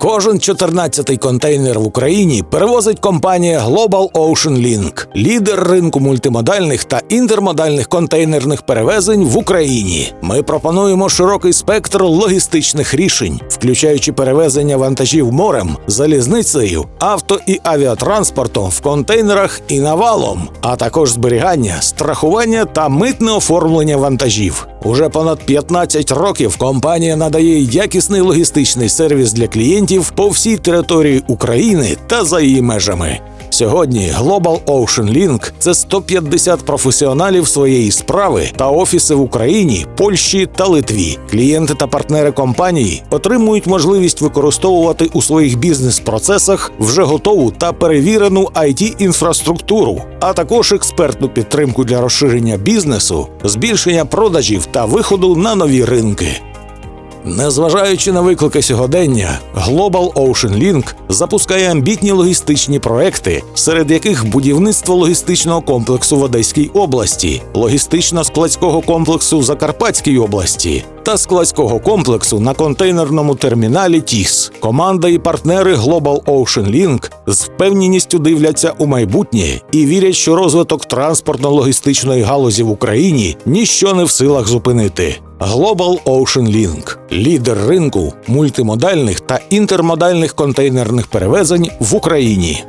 Кожен 14-й контейнер в Україні перевозить компанія Global Ocean Link, лідер ринку мультимодальних та інтермодальних контейнерних перевезень в Україні. Ми пропонуємо широкий спектр логістичних рішень, включаючи перевезення вантажів морем, залізницею, авто і авіатранспортом в контейнерах і навалом, а також зберігання, страхування та митне оформлення вантажів. Уже понад 15 років компанія надає якісний логістичний сервіс для клієнтів по всій території України та за її межами. Сьогодні Global Ocean Link – це 150 професіоналів своєї справи та офіси в Україні, Польщі та Литві. Клієнти та партнери компанії отримують можливість використовувати у своїх бізнес-процесах вже готову та перевірену it інфраструктуру, а також експертну підтримку для розширення бізнесу, збільшення продажів та виходу на нові ринки. Незважаючи на виклики сьогодення, Global Ocean Link запускає амбітні логістичні проекти, серед яких будівництво логістичного комплексу в Одеській області, логістично-складського комплексу в Закарпатській області та складського комплексу на контейнерному терміналі ТІС. Команда і партнери Global Ocean Link з впевненістю дивляться у майбутнє і вірять, що розвиток транспортно-логістичної галузі в Україні ніщо не в силах зупинити. Global Ocean Link – лідер ринку мультимодальних та інтермодальних контейнерних перевезень в Україні.